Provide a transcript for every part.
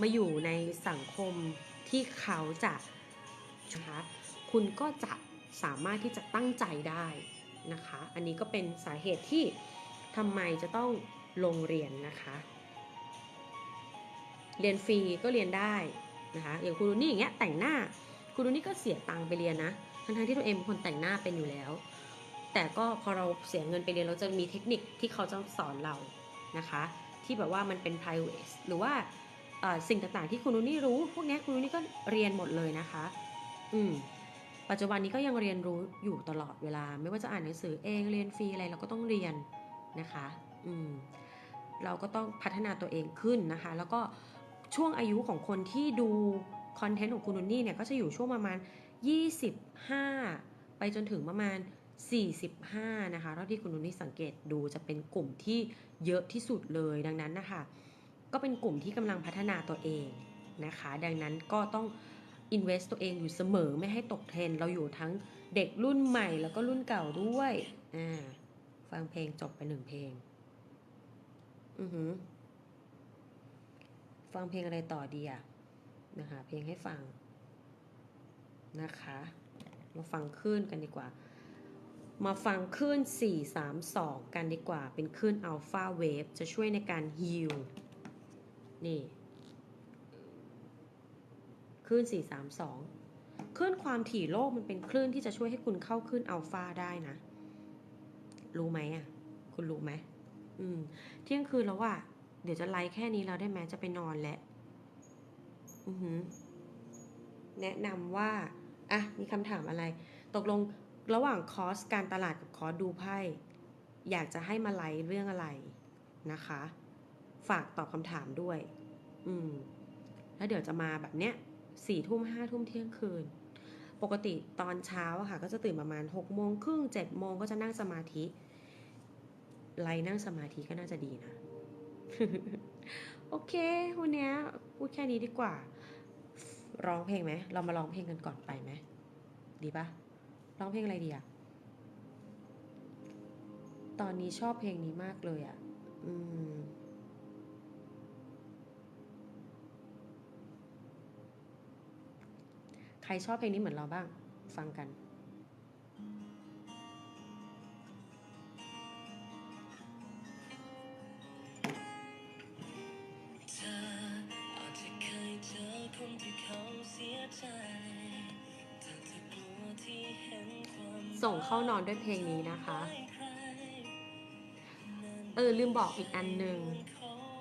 มาอยู่ในสังคมที่เขาจะนะคะคุณก็จะสามารถที่จะตั้งใจได้นะคะ อันนี้ก็เป็นสาเหตุที่ทำไมจะต้องลงเรียนนะคะ เรียนฟรีก็เรียนได้นะคะ อย่างคุณดูนี่อย่างเงี้ยแต่งหน้า คุณดูนี่ก็เสียตังค์ไปเรียนนะ ทั้งที่ตัวเองเป็นคนแต่งหน้าเป็นอยู่แล้ว แต่ก็พอเราเสียเงินไปเรียนเราจะมีเทคนิคที่เขาจะสอนเรานะคะ ที่แบบว่ามันเป็น private หรือว่า สิ่งต่างๆที่คุณนุนี่รู้ พวกนี้คุณนุนี่ก็เรียนหมดเลยนะคะ อืม ปัจจุบันนี้ก็ยังเรียนรู้อยู่ตลอดเวลา ไม่ว่าจะอ่านหนังสือเองเรียนฟรีอะไรเราก็ต้องเรียนนะคะ อืม เราก็ต้องพัฒนาตัวเองขึ้นนะคะ แล้วก็ช่วงอายุของคนที่ดูคอนเทนต์ของคุณนุนี่เนี่ยก็จะอยู่ช่วงประมาณ 25 ไปจนถึงประมาณ 45 นะคะเท่าที่คุณนุนี่สังเกตดูจะเป็นกลุ่มที่เยอะที่สุดเลยดังนั้นนะคะ ก็เป็นกลุ่มที่กำลังพัฒนาตัวเองนะคะ ดังนั้นก็ต้อง invest ตัวเองอยู่เสมอไม่ให้ตกเทรนเราอยู่ทั้งเด็กรุ่นใหม่แล้วก็รุ่นเก่าด้วยอ่าฟังเพลงจบไปหนึ่งเพลง อือหือฟังเพลงอะไรต่อดีอะนะคะเพลงให้ฟังนะคะ มาฟังคลื่นกันดีกว่า มาฟังคลื่น 432 กันดีกว่า เป็นคลื่นอัลฟาเวฟจะช่วยในการฮิล นี่คลื่น 432 คลื่นความถี่โลกมันเป็นคลื่นที่จะช่วยให้คุณเข้าคลื่นอัลฟาได้นะ รู้ไหมอะ คุณรู้ไหมอืม เที่ยงคืนแล้วว่ะ เดี๋ยวจะไลฟ์แค่นี้แล้วได้ไหมจะไปนอนแล้วอือหือ แนะนำว่า อะ มีคำถามอะไร ตกลงระหว่างคอร์สการตลาดกับคอร์สดูไพ่ อยากจะให้มาไลฟ์เรื่องอะไรนะคะ ฝากตอบคำถามด้วย อืม แล้วเดี๋ยวจะมาแบบเนี้ยสี่ทุ่มห้าทุ่มเที่ยงคืน ปกติตอนเช้าค่ะ ก็จะตื่นประมาณหกโมงครึ่งเจ็ดโมงก็จะนั่งสมาธิไลน์นั่งสมาธิก็น่าจะดีนะ โอเค วันนี้พูดแค่นี้ดีกว่า ร้องเพลงไหม เรามาร้องเพลงกันก่อนไปไหม ดีปะร้องเพลงอะไรดีอะตอนนี้ชอบเพลงนี้มากเลยอะอืม ใครชอบเพลงนี้เหมือนเราบ้าง ฟังกันเธออาจจะเคยเจอคนที่เขาเสียใจแต่เธอกลัวที่เห็นความส่งเข้านอนด้วยเพลงนี้นะคะไม่ใครเออลืมบอกอีกอันหนึ่ง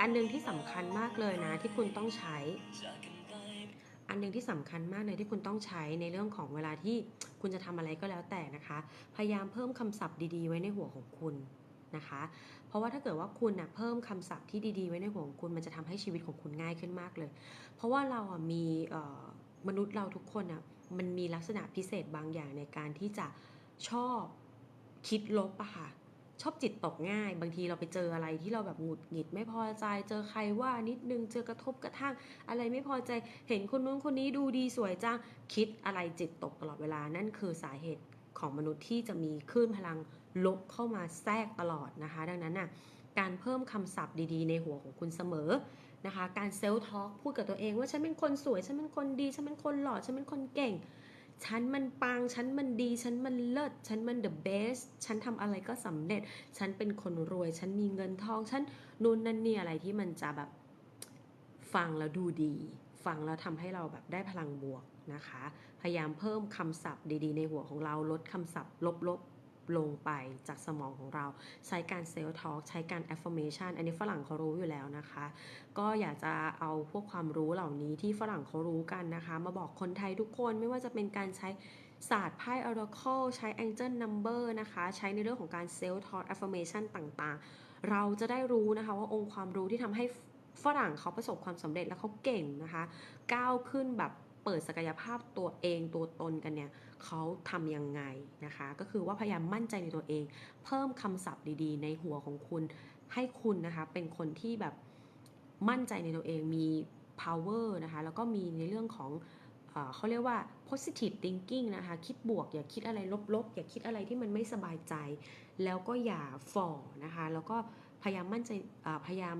อันหนึ่งที่สำคัญมากเลยนะที่คุณต้องใช้จากกันไป อันหนึ่งที่สำคัญมากเลยที่คุณต้องใช้ในเรื่องของเวลาที่คุณจะทำอะไรก็แล้วแต่นะคะ พยายามเพิ่มคำศัพท์ดีๆ ไว้ในหัวของคุณนะคะ เพราะว่าถ้าเกิดว่าคุณนะเพิ่มคำศัพท์ที่ดีๆ ไว้ในหัวของคุณมันจะทำให้ชีวิตของคุณง่ายขึ้นมากเลย เพราะว่าเราอะมีมนุษย์เราทุกคนอะมันมีลักษณะพิเศษบางอย่างในการที่จะชอบคิดลบอะค่ะ ชอบจิตตกง่าย บางทีเราไปเจออะไรที่เราแบบหงุดหงิดไม่พอใจ เจอใครว่านิดนึงเจอกระทบกระทั่ง อะไรไม่พอใจเห็นคนนู้นคนนี้ดูดีสวยจังคิดอะไรจิตตกตลอดเวลานั่นคือสาเหตุของมนุษย์ที่จะมีคลื่นพลังลบเข้ามาแทรกตลอดนะคะ ดังนั้นน่ะการเพิ่มคำศัพท์ดีๆ ในหัวของคุณเสมอนะคะ การเซลล์ทอล์กพูดกับตัวเองว่าฉันเป็นคนสวย ฉันเป็นคนดี ฉันเป็นคนหล่อ ฉันเป็นคนเก่ง ฉันมันปัง ฉันมันดี ฉันมันเลิศ ฉันมัน the best ฉันทำอะไรก็สำเร็จ ฉันเป็นคนรวย ฉันมีเงินทอง ฉันนู่นนั่นนี่อะไรที่มันจะแบบฟังแล้วดูดี ฟังแล้วทำให้เราแบบได้พลังบวกนะคะ พยายามเพิ่มคำศัพท์ดีๆ ในหัวของเรา ลดคำศัพท์ลบๆ ลงไปจากสมองของเรา ใช้การเซลล์ทอล์กใช้การ affirmation อันนี้ฝรั่งเขารู้อยู่แล้วนะคะ ก็อยากจะเอาพวกความรู้เหล่านี้ที่ฝรั่งเขารู้กันนะคะ มาบอกคนไทยทุกคนไม่ว่าจะเป็นการใช้ศาสตร์ไพ่ oracle ใช้ angel number นะคะ ใช้ในเรื่องของการ self talk affirmation ต่างๆ เราจะได้รู้นะคะว่าองค์ความรู้ที่ทำให้ฝรั่งเขาประสบความสำเร็จและเขาเก่งนะคะ ก้าวขึ้นแบบเปิดศักยภาพตัวเองตัวตนกันเนี่ย เขาทำยังไงนะคะ ก็คือว่าพยายามมั่นใจในตัวเอง เพิ่มคำศัพท์ดีๆ ในหัวของคุณ ให้คุณนะคะเป็นคนที่แบบมั่นใจในตัวเองมี power นะคะแล้วก็มีในเรื่องของเอเขาเรียกว่า positive thinking นะคะ คิดบวก อย่าคิดอะไรลบๆ อย่าคิดอะไรที่มันไม่สบายใจ แล้วก็อย่าฝ่อนะคะ แล้วก็พยายามมั่นใจพยายาม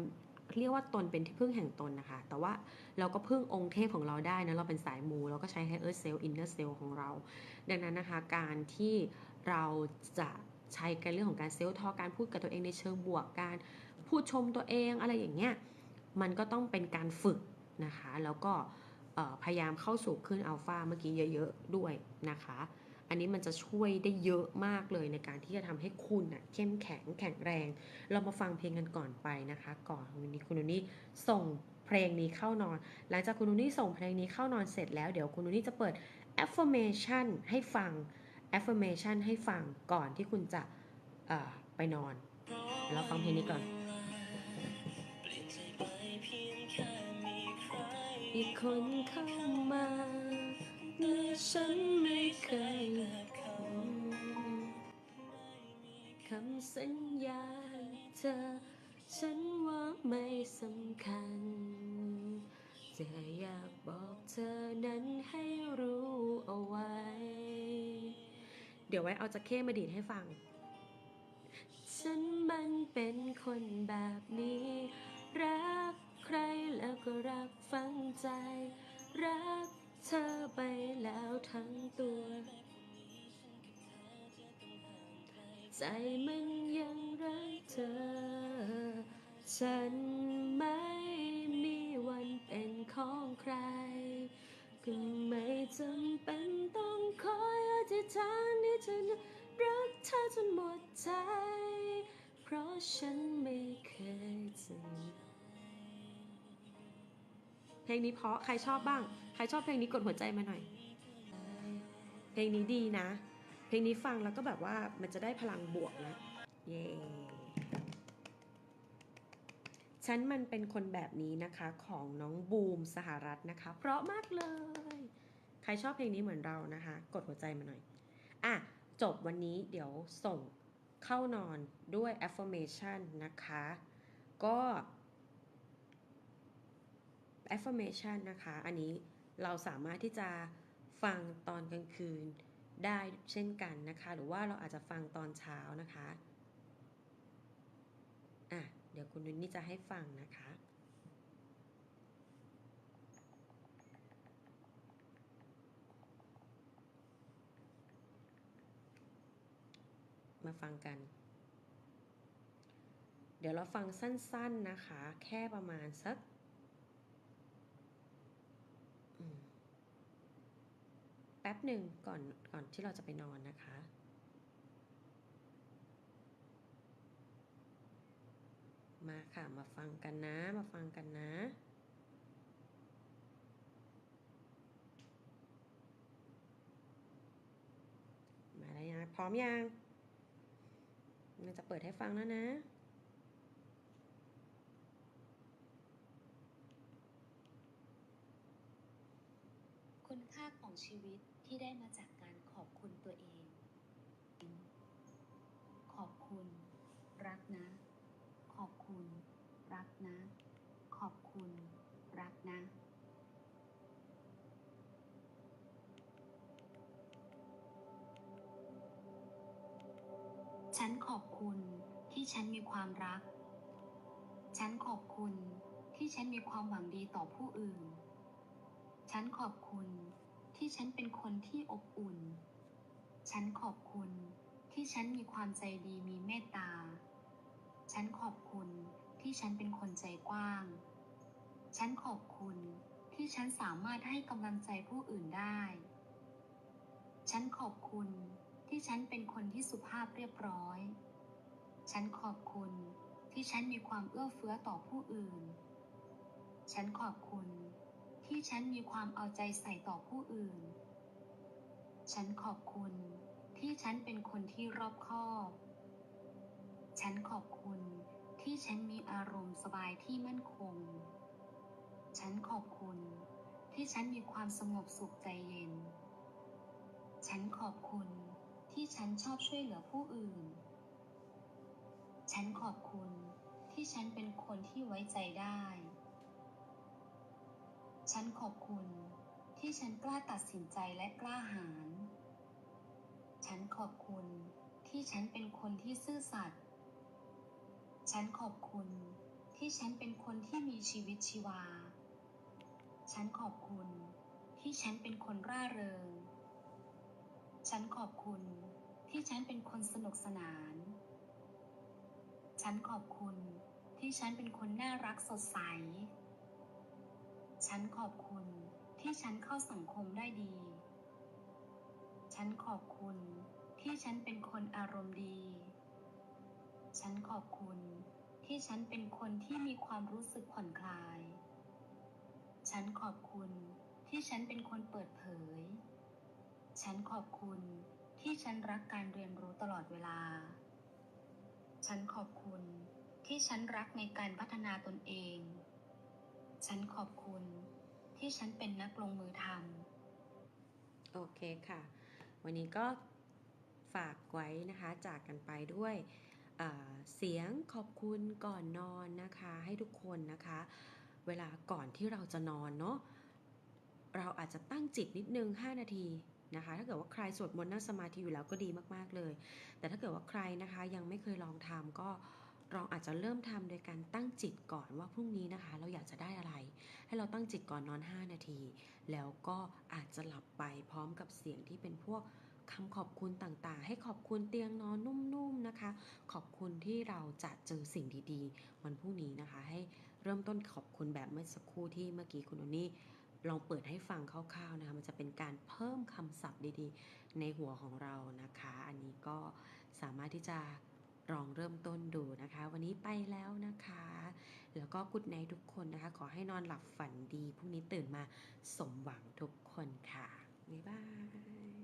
เรียกว่าตนเป็นที่พึ่งแห่งตนนะคะ แต่ว่าเราก็พึ่งองค์เทพของเราได้นะเราเป็นสายมูเราก็ใช้ higher self inner self ของเรา ดังนั้นนะคะการที่เราจะใช้กันเรื่องของการเซลล์ทอการพูดกับตัวเองในเชิงบวกการพูดชมตัวเองอะไรอย่างเงี้ยมันก็ต้องเป็นการฝึกนะคะ แล้วก็พยายามเข้าสู่คลื่นอัลฟาเมื่อกี้เยอะ ๆ ด้วยนะคะ อันนี้มันจะช่วยได้เยอะมากเลยในการที่จะทำให้คุณน่ะเข้มแข็งแข็งแรง เรามาฟังเพลงกันก่อนไปนะคะ ก่อนวันนี้คุณนุนี่ส่งเพลงนี้เข้านอน หลังจากคุณนุนี่ส่งเพลงนี้เข้านอนเสร็จแล้วเดี๋ยวคุณนุนี่จะเปิด affirmation ให้ฟัง affirmation ให้ฟังก่อนที่คุณจะเอ่อไปนอน เราฟังเพลงนี้ก่อนอีกคนเข้ามาเมื่อฉัน สัญญาเธอ ฉันว่าไม่สำคัญ จะอยากบอกเธอนั้นให้รู้เอาไว้ เดี๋ยวไว้เอาจะเข้มาดีดให้ฟัง ฉันมันเป็นคนแบบนี้ รักใครแล้วก็รักฝังใจ รักเธอไปแล้วทั้งตัว ใจมันยังรักเธอ ฉันไม่มีวันเป็นของใคร ก็ไม่จำเป็นต้องคอยอธิษฐานที่จะรักเธอจนหมดใจ เพราะฉันไม่เคยจะเพลงนี้เพราะใครชอบบ้าง ใครชอบเพลงนี้กดหัวใจมาหน่อย เพลงนี้ดีนะ เพลงนี้ฟังแล้วก็แบบว่ามันจะได้พลังบวกนะเย้ฉันมันเป็นคนแบบนี้นะคะของน้องบูมสหรัฐนะคะ เพราะมากเลย ใครชอบเพลงนี้เหมือนเรานะคะ กดหัวใจมาหน่อย อะ จบวันนี้เดี๋ยวส่งเข้านอนด้วย affirmation นะคะ ก็ affirmation นะคะ อันนี้เราสามารถที่จะฟังตอนกลางคืน ได้เช่นกันนะคะ หรือว่าเราอาจจะฟังตอนเช้านะคะอะเดี๋ยวคุณนุนนี่จะให้ฟังนะคะมาฟังกัน เดี๋ยวเราฟังสั้นๆนะคะ แค่ประมาณสักอืม แป๊บหนึ่งก่อนก่อนที่เราจะไปนอนนะคะ มาค่ะมาฟังกันนะมาฟังกันนะมาแล้วยังพร้อมยังมันจะเปิดให้ฟังแล้วนะ คุณค่า ของชีวิตที่ได้มาจากการขอบคุณตัวเอง ขอบคุณ รักนะ ขอบคุณ รักนะ ขอบคุณ รักนะฉันขอบคุณที่ฉันมีความรัก ฉันขอบคุณที่ฉันมีความหวังดีต่อผู้อื่น ฉันขอบคุณ ที่ฉันเป็นคนที่อบอุ่น ฉันขอบคุณที่ฉันมีความใจดีมีเมตตา ฉันขอบคุณที่ฉันเป็นคนใจกว้าง ฉันขอบคุณที่ฉันสามารถให้กำลังใจผู้อื่นได้ ฉันขอบคุณที่ฉันเป็นคนที่สุภาพเรียบร้อย ฉันขอบคุณที่ฉันมีความเอื้อเฟื้อต่อผู้อื่น ฉันขอบคุณ ที่ฉันมีความเอาใจใส่ต่อผู้อื่น ฉันขอบคุณที่ฉันเป็นคนที่รอบคอบ ฉันขอบคุณที่ฉันมีอารมณ์สบายที่มั่นคง ฉันขอบคุณที่ฉันมีความสงบสุขใจเย็น ฉันขอบคุณที่ฉันชอบช่วยเหลือผู้อื่น ฉันขอบคุณที่ฉันเป็นคนที่ไว้ใจได้ ฉันขอบคุณที่ฉันกล้าตัดสินใจและกล้าหาญ ฉันขอบคุณที่ฉันเป็นคนที่ซื่อสัตย์ ฉันขอบคุณที่ที่ฉันเป็นคนที่มีชีวิตชีวา ฉันขอบคุณที่ฉันเป็นคนร่าเริง ฉันขอบคุณที่ฉันเป็นคนสนุกสนาน ฉันขอบคุณที่ฉันเป็นคนน่ารักสดใส ฉันขอบคุณที่ฉันเข้าสังคมได้ดี ฉันขอบคุณที่ฉันเป็นคนอารมณ์ดี ฉันขอบคุณที่ฉันเป็นคนที่มีความรู้สึกผ่อนคลาย ฉันขอบคุณที่ฉันเป็นคนเปิดเผย ฉันขอบคุณที่ฉันรักการเรียนรู้ตลอดเวลา ฉันขอบคุณที่ฉันรักในการพัฒนาตนเอง ฉันขอบคุณที่ฉันเป็นนักลงมือทำโอเคค่ะ วันนี้ก็ฝากไว้นะคะจากกันไปด้วยเสียงขอบคุณก่อนนอนนะคะ ให้ทุกคนนะคะ เวลาก่อนที่เราจะนอนเนาะเราอาจจะตั้งจิตนิดนึง 5 นาทีนะคะ ถ้าเกิดว่าใครสวดมนต์นั่งสมาธิอยู่แล้วก็ดีมาก ๆ เลย แต่ถ้าเกิดว่าใครนะคะยังไม่เคยลองทำก็ ลองอาจจะเริ่มทำโดยการตั้งจิตก่อนว่าพรุ่งนี้นะคะ เราอยากจะได้อะไร ให้เราตั้งจิตก่อนนอน 5 นาที แล้วก็อาจจะหลับไปพร้อมกับเสียงที่เป็นพวกคำขอบคุณต่างๆ ให้ขอบคุณเตียงนอนนุ่มๆนะคะ ขอบคุณที่เราจะเจอสิ่งดีๆ วันพรุ่งนี้นะคะ ให้เริ่มต้นขอบคุณแบบเมื่อสักครู่ที่เมื่อกี้คุณโอนี่ลองเปิดให้ฟังคร่าวๆนะคะมันจะเป็นการเพิ่มคำศัพท์ดีๆ ในหัวของเรานะคะ อันนี้ก็สามารถที่จะ ลองเริ่มต้นดูนะคะ วันนี้ไปแล้วนะคะ แล้วก็กุดในทุกคนนะคะ ขอให้นอนหลับฝันดีพรุ่งนี้ตื่นมาสมหวังทุกคนค่ะบ๊ายบาย